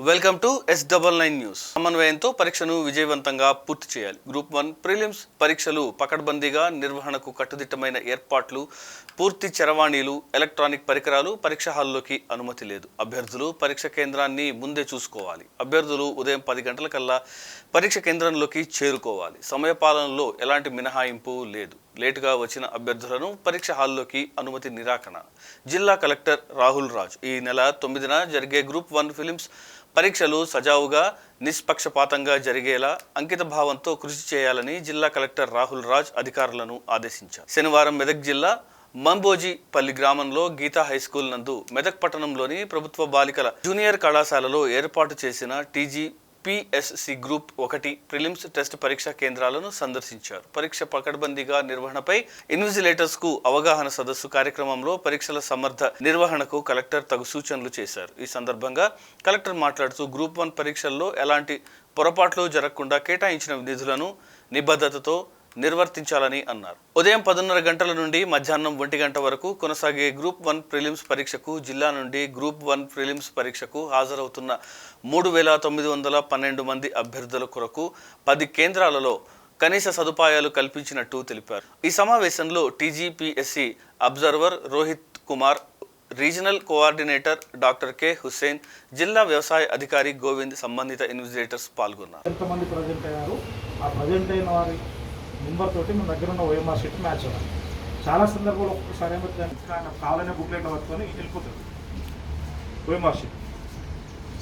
Welcome to S double nine news. సమన్వయంతో పరీక్షను విజయవంతంగా పూర్తి చేయాలి. గ్రూప్ వన్ ప్రిలిమ్స్ పరీక్షలు పకడ్బందీగా నిర్వహణకు కట్టుదిట్టమైన ఏర్పాట్లు పూర్తి చరవాణీలు ఎలక్ట్రానిక్ పరికరాలు పరీక్ష హాల్లోకి అనుమతి లేదు. అభ్యర్థులు పరీక్ష కేంద్రాన్ని ముందే చూసుకోవాలి. అభ్యర్థులు ఉదయం పది గంటలకల్లా పరీక్ష కేంద్రంలోకి చేరుకోవాలి. సమయపాలనలో ఎలాంటి మినహాయింపు లేదు. లేటుగా వచ్చిన అభ్యర్థులను పరీక్ష హాల్లోకి అనుమతి నిరాకరణ. జిల్లా కలెక్టర్ రాహుల్ రాజ్ ఈ నెల తొమ్మిదిన జరిగే గ్రూప్ వన్ ఫిలిమ్స్ పరీక్షలు సజావుగా నిష్పక్షపాతంగా జరిగేలా అంకిత భావంతో కృషి చేయాలని జిల్లా కలెక్టర్ రాహుల్ రాజ్ అధికారులను ఆదేశించారు. శనివారం మెదక్ జిల్లా మంబోజిపల్లి గ్రామంలో గీతా హై స్కూల్ నందు మెదక్ పట్టణంలోని ప్రభుత్వ బాలికల జూనియర్ కళాశాలలో ఏర్పాటు చేసిన టీజీ పిఎస్సి గ్రూప్ ఒకటి ప్రిలిమ్స్ టెస్ట్ పరీక్షా కేంద్రాలను సందర్శించారు. పరీక్ష పకడ్బందీగా నిర్వహణపై ఇన్విజిలేటర్స్కు అవగాహన సదస్సు కార్యక్రమంలో పరీక్షల సమర్థ నిర్వహణకు కలెక్టర్ తగు సూచనలు చేశారు. ఈ సందర్భంగా కలెక్టర్ మాట్లాడుతూ గ్రూప్ వన్ పరీక్షల్లో ఎలాంటి పొరపాట్లు జరగకుండా కేటాయించిన నిధులను నిబద్ధతతో నిర్వర్తించాలని అన్నారు. ఉదయం పదిన్నర గంటల నుండి మధ్యాహ్నం ఒంటి గంట వరకు కొనసాగే గ్రూప్ వన్ ప్రిలిమ్స్ పరీక్షకు జిల్లా నుండి గ్రూప్ వన్ ప్రిలిమ్స్ పరీక్షకు హాజరవుతున్న మూడు వేల తొమ్మిది వందల పన్నెండు మంది అభ్యర్థుల కొరకు పది కేంద్రాలలో కనీస సదుపాయాలు కల్పించినట్టు తెలిపారు. ఈ సమావేశంలో TGPSC observer Rohit Kumar regional coordinator doctor K Hussain జిల్లా వ్యవసాయ అధికారి గోవింద్ సంబంధిత ఇన్విజిలేటర్స్ పాల్గొన్నారు. ఎంతమంది ప్రజెంట్ అయ్యారు? ఆ ప్రజెంట్ అయిన వారి నెంబర్ తోటి మన దగ్గర ఉన్న ఓఎంఆర్ షీట్ మ్యాచ్ అవ్వాలి చాలా సందర్భాలు ఒక్కొక్కసారి ఏమవుతుంది ఆయన కావాలనే బుక్లెట్ పట్టుకొని వెళ్ళిపోతుంది OMR sheet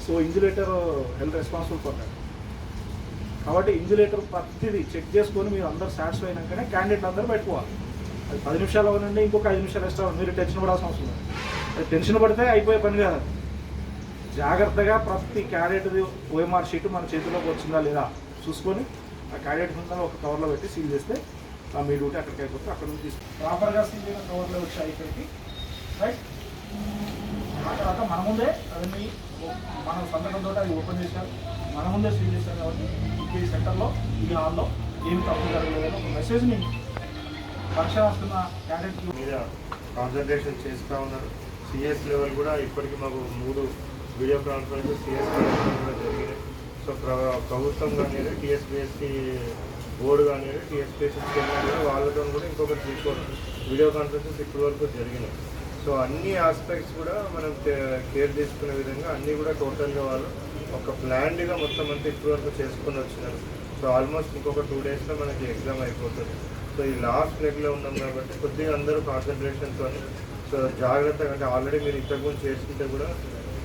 so invigilator held responsible for కాబట్టి ఇంజులేటర్ ప్రతిదీ చెక్ చేసుకొని మీరు అందరూ సాటిస్ఫై అయినాకనే క్యాండిడేట్ అందరూ పెట్టుకోవాలి అది పది నిమిషాలు అవ్వనండి ఇంకొక ఐదు నిమిషాలు ఎక్స్ట్రా మీరు టెన్షన్ పడాల్సిన అవసరం లేదు. అది టెన్షన్ పడితే అయిపోయే పని కాదు జాగ్రత్తగా ప్రతి క్యారెట్ ఓఎంఆర్ షీట్ మన చేతిలోకి వచ్చిందా లేదా చూసుకొని ఆ క్యారెట్ ముందర ఒక కవర్లో పెట్టి సీల్ చేస్తే ఆ మీ డ్యూటీ అక్కడికి అయిపోతే అక్కడ నుంచి ప్రాపర్గా సీల్ అయిన కవర్లో వచ్చి ఇక్కడికి రైట్ ఆ తర్వాత మన ముందే అవన్నీ మన సందర్భంతో అది ఓపెన్ చేశారు. మన ముందే సీల్ చేశారు కాబట్టి ఈ సెంటర్లో ఈ హాల్లో ఏమి తప్పు జరగలేదని ఒక మెసేజ్ని పరీక్ష వస్తున్న క్యాండిడేట్ మీద కాన్సన్ట్రేషన్ చేస్తూ ఉన్నారు. సిఎస్ లెవెల్ కూడా ఇప్పటికి మాకు మూడు వీడియో కాన్ఫరెన్స్ సిఎస్ కూడా జరిగినాయి. సో ప్ర ప్రభుత్వం కానీ టీఎస్పిఎస్సి బోర్డు కానీ టీఎస్పిఎస్సి కానీ వాళ్ళతో కూడా ఇంకొకటి తీసుకోవడం వీడియో కాన్ఫరెన్సెస్ ఇప్పటి వరకు జరిగినాయి. సో అన్ని ఆస్పెక్ట్స్ కూడా మనం కేర్ తీసుకునే విధంగా అన్నీ కూడా టోటల్గా వాళ్ళు ఒక ప్లాన్డ్గా మొత్తం అంతా ఇప్పటి వరకు చేసుకుని వచ్చినారు. సో ఆల్మోస్ట్ ఇంకొక టూ డేస్లో మనకి ఎగ్జామ్ అయిపోతుంది. సో ఈ లాస్ట్ లెగ్లో ఉన్నాం కాబట్టి కొద్దిగా అందరూ కాన్సన్ట్రేషన్తో సో జాగ్రత్తగా అంటే ఆల్రెడీ మీరు ఇంతకుముందు చేసుకుంటే కూడా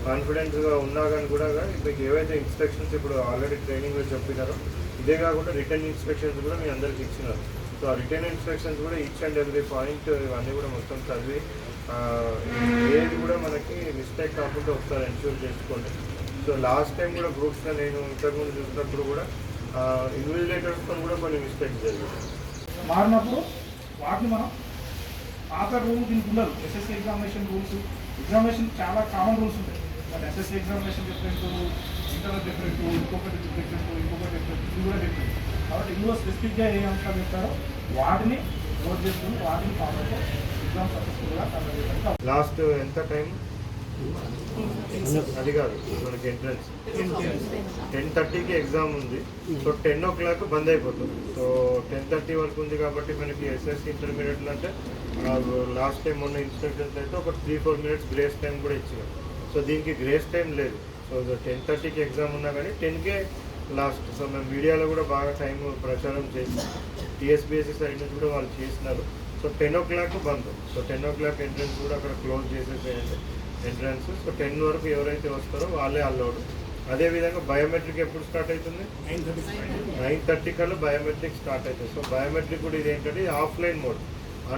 కాన్ఫిడెన్స్గా ఉన్నా కానీ కూడా మీకు ఏవైతే ఇన్స్పెక్షన్స్ ఇప్పుడు ఆల్రెడీ ట్రైనింగ్లో చెప్పినారో ఇదే కాకుండా రిటర్న్ ఇన్స్పెక్షన్స్ కూడా మీ అందరికి ఇచ్చినారు. సో ఆ రిటర్న్ ఇన్స్పెక్షన్స్ కూడా ఈచ్ అండ్ ఎవ్రీ పాయింట్ ఇవన్నీ కూడా మొత్తం చదివి ఏది కూడా మనకి మిస్టేక్ కాకుండా ఒకసారి ఎన్ష్యూర్ చేసుకోండి. సో లాస్ట్ టైం కూడా గ్రూప్స్లో నేను ఇంతకుముందు చూసినప్పుడు కూడా ఇన్విజిలేటర్స్తో కూడా కొన్ని మిస్టేక్స్ జరిగాయి. మారినప్పుడు వాటిని మనం పాత రూల్ దీనికి ఉండదు. ఎస్ఎస్సీ ఎగ్జామినేషన్ రూల్స్ ఎగ్జామినేషన్ చాలా కామన్ రూల్స్ ఉంటాయి. SSC examination different internal different ఇంకొకటి డిఫరెంట్ ఇంకొకటి డిఫరెంట్ ఇది కూడా డిఫరెంట్ కాబట్టి ఇందులో స్పెసిఫిక్గా ఏ అంశాలు చెప్తారో వాటిని నోట్ చేసుకుని వాటిని ఫాలో ఎగ్జామ్ సక్సెస్ఫుల్గా కండక్ట్ లాస్ట్ ఎంత టైం అది కాదు మనకి ఎంట్రన్స్ టెన్ థర్టీకి ఎగ్జామ్ ఉంది. సో టెన్ ఓ క్లాక్ బంద్ అయిపోతుంది. సో టెన్ థర్టీ వరకు ఉంది కాబట్టి మనకి ఎస్ఎస్సి ఇంటర్మీడియట్లో అంటే లాస్ట్ టైం ఉన్న ఇన్స్ట్రక్షన్స్ అయితే ఒక three four minutes grace time కూడా ఇచ్చినాం సో దీనికి గ్రేస్ టైం లేదు. సో టెన్ థర్టీకి ఎగ్జామ్ ఉన్నా కానీ టెన్కే లాస్ట్ సో మేము మీడియాలో కూడా బాగా టైం ప్రచారం చేసి టీఎస్బిఎస్సి సైడ్ నుంచి కూడా వాళ్ళు చేసినారు. సో టెన్ ఓ క్లాక్ బంద్. So ten o'clock entrance కూడా అక్కడ క్లోజ్ చేసేసేయండి ఎంట్రన్స్ సో టెన్ వరకు ఎవరైతే వస్తారో వాళ్ళే అల్లౌడ్ అదేవిధంగా బయోమెట్రిక్ ఎప్పుడు స్టార్ట్ అవుతుంది? నైన్ థర్టీ కల్లా బయోమెట్రిక్ స్టార్ట్ అవుతుంది. సో బయోమెట్రిక్ కూడా ఇది ఏంటంటే ఆఫ్లైన్ మోడ్